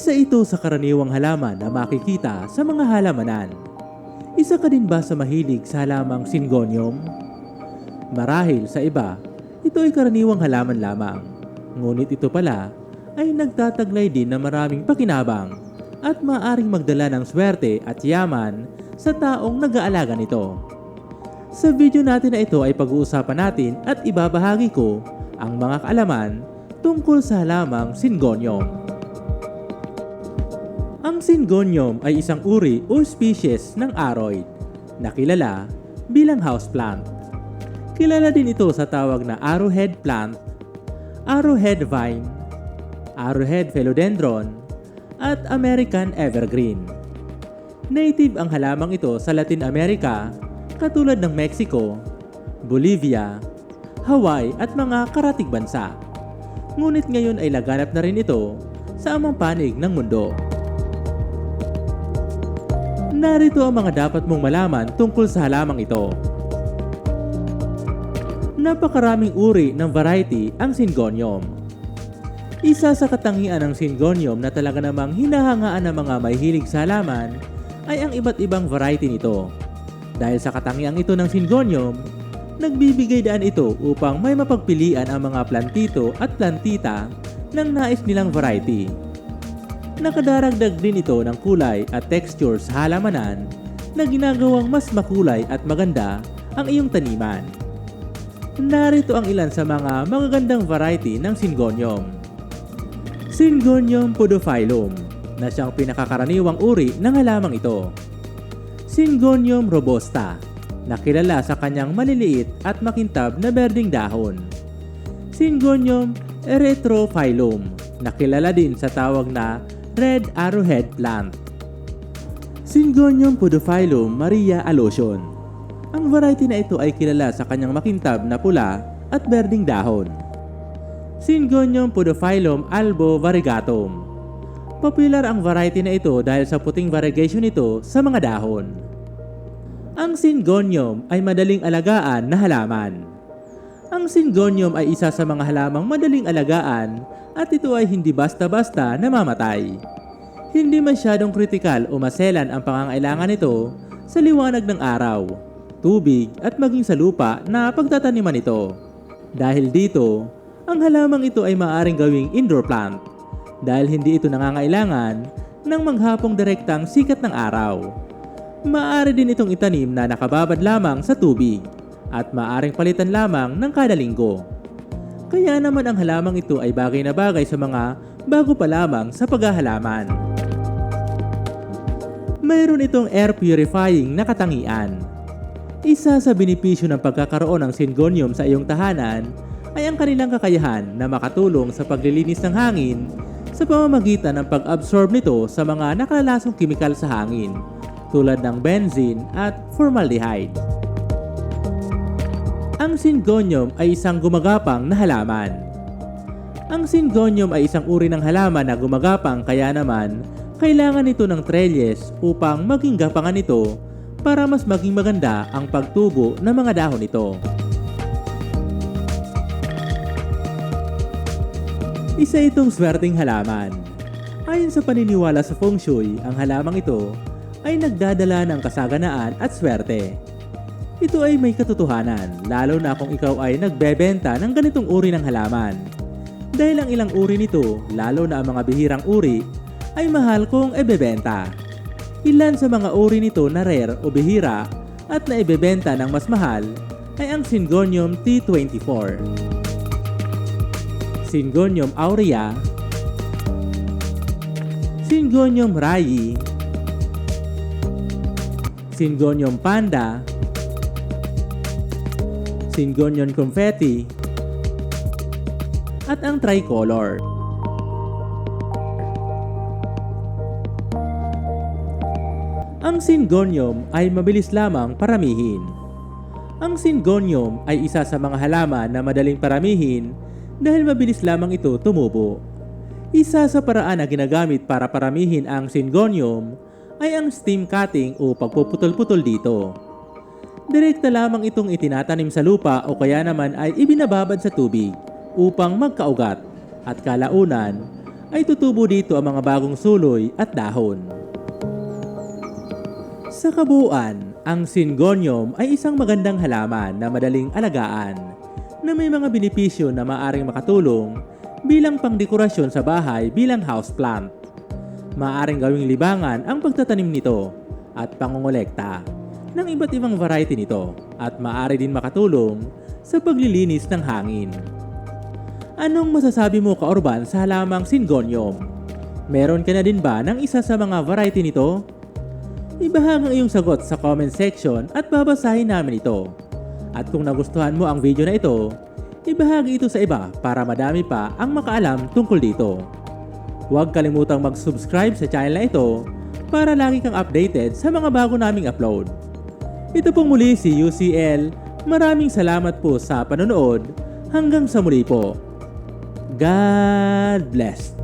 Isa ito sa karaniwang halaman na makikita sa mga halamanan. Isa ka din ba sa mahilig sa halamang syngonium? Marahil sa iba, ito ay karaniwang halaman lamang. Ngunit ito pala ay nagtataglay din ng maraming pakinabang at maaring magdala ng swerte at yaman sa taong nag-aalaga nito. Sa video natin na ito ay pag-uusapan natin at ibabahagi ko ang mga kaalaman tungkol sa halamang syngonium. Ang syngonium ay isang uri o species ng aroid na kilala bilang houseplant. Kilala din ito sa tawag na arrowhead plant, arrowhead vine, arrowhead philodendron, at American evergreen. Native ang halamang ito sa Latin America katulad ng Mexico, Bolivia, Hawaii at mga karatig bansa. Ngunit ngayon ay laganap na rin ito sa amang panig ng mundo. Narito ang mga dapat mong malaman tungkol sa halamang ito. Napakaraming uri ng variety ang syngonium. Isa sa katangian ng syngonium na talaga namang hinahangaan ng mga mahihilig sa halaman ay ang iba't ibang variety nito. Dahil sa katangiang ito ng syngonium, nagbibigay daan ito upang may mapagpilian ang mga plantito at plantita ng nais nilang variety. Nakadaragdag din ito ng kulay at texture sa halamanan na ginagawang mas makulay at maganda ang iyong taniman. Narito ang ilan sa mga magagandang variety ng syngonium. Syngonium podophyllum na siyang pinakakaraniwang uri ng halamang ito. Syngonium robusta na kilala sa kanyang maliliit at makintab na berding dahon. Syngonium erythrophyllum na kilala din sa tawag na red arrowhead plant. Syngonium podophyllum Maria alotion. Ang variety na ito ay kilala sa kanyang makintab na pula at berding dahon. Syngonium podophyllum albo variegatum. Popular ang variety na ito dahil sa puting variegation nito sa mga dahon. Ang Syngonium ay madaling alagaan na halaman. Ang Syngonium ay isa sa mga halamang madaling alagaan at ito ay hindi basta-basta namamatay. Hindi masyadong kritikal o maselan ang pangangailangan nito sa liwanag ng araw, tubig at maging sa lupa na pagtataniman nito. Dahil dito, ang halamang ito ay maaaring gawing indoor plant dahil hindi ito nangangailangan ng maghapong direktang sikat ng araw. Maaari din itong itanim na nakababad lamang sa tubig at maaring palitan lamang ng kada linggo. Kaya naman ang halamang ito ay bagay na bagay sa mga bago pa lamang sa paghahalaman. Mayroon itong air purifying na katangian. Isa sa benepisyo ng pagkakaroon ng syngonium sa iyong tahanan ay ang kanilang kakayahan na makatulong sa paglilinis ng hangin sa pamamagitan ng pag-absorb nito sa mga nakalalasong kimikal sa hangin tulad ng benzene at formaldehyde. Ang syngonium ay isang gumagapang na halaman. Ang syngonium ay isang uri ng halaman na gumagapang kaya naman kailangan nito ng trellis upang maging gapangan nito para mas maging maganda ang pagtubo ng mga dahon nito. Isa itong swerteng halaman. Ayon sa paniniwala sa feng shui, ang halamang ito ay nagdadala ng kasaganaan at swerte. Ito ay may katotohanan, lalo na kung ikaw ay nagbebenta ng ganitong uri ng halaman. Dahil ang ilang uri nito, lalo na ang mga bihirang uri, ay mahal kung ebebenta. Ilan sa mga uri nito na rare o bihira at na ibebenta ng mas mahal ay ang Syngonium T24. Syngonium aurea, Syngonium rayi, Syngonium panda, Syngonium confetti, at ang tricolor. Ang Syngonium ay mabilis lamang paramihin. Ang Syngonium ay isa sa mga halaman na madaling paramihin dahil mabilis lamang ito tumubo. Isa sa paraan na ginagamit para paramihin ang Syngonium ay ang steam cutting o pagpuputol-putol dito. Direkta lamang itong itinatanim sa lupa o kaya naman ay ibinababad sa tubig upang magkaugat at kalaunan ay tutubo dito ang mga bagong suloy at dahon. Sa kabuuan, ang syngonium ay isang magandang halaman na madaling alagaan na may mga benepisyo na maaring makatulong bilang pangdekorasyon sa bahay bilang houseplant. Maaring gawing libangan ang pagtatanim nito at pangongolekta ng iba't ibang variety nito at maaari din makatulong sa paglilinis ng hangin. Anong masasabi mo ka-urban sa halamang syngonium? Meron ka na din ba ng isa sa mga variety nito? Ibahagi ang iyong sagot sa comment section at babasahin namin ito. At kung nagustuhan mo ang video na ito, ibahagi ito sa iba para madami pa ang makaalam tungkol dito. Huwag kalimutang mag-subscribe sa channel na ito para lagi kang updated sa mga bago naming upload. Ito pong muli si UCL. Maraming salamat po sa panonood. Hanggang sa muli po. God bless.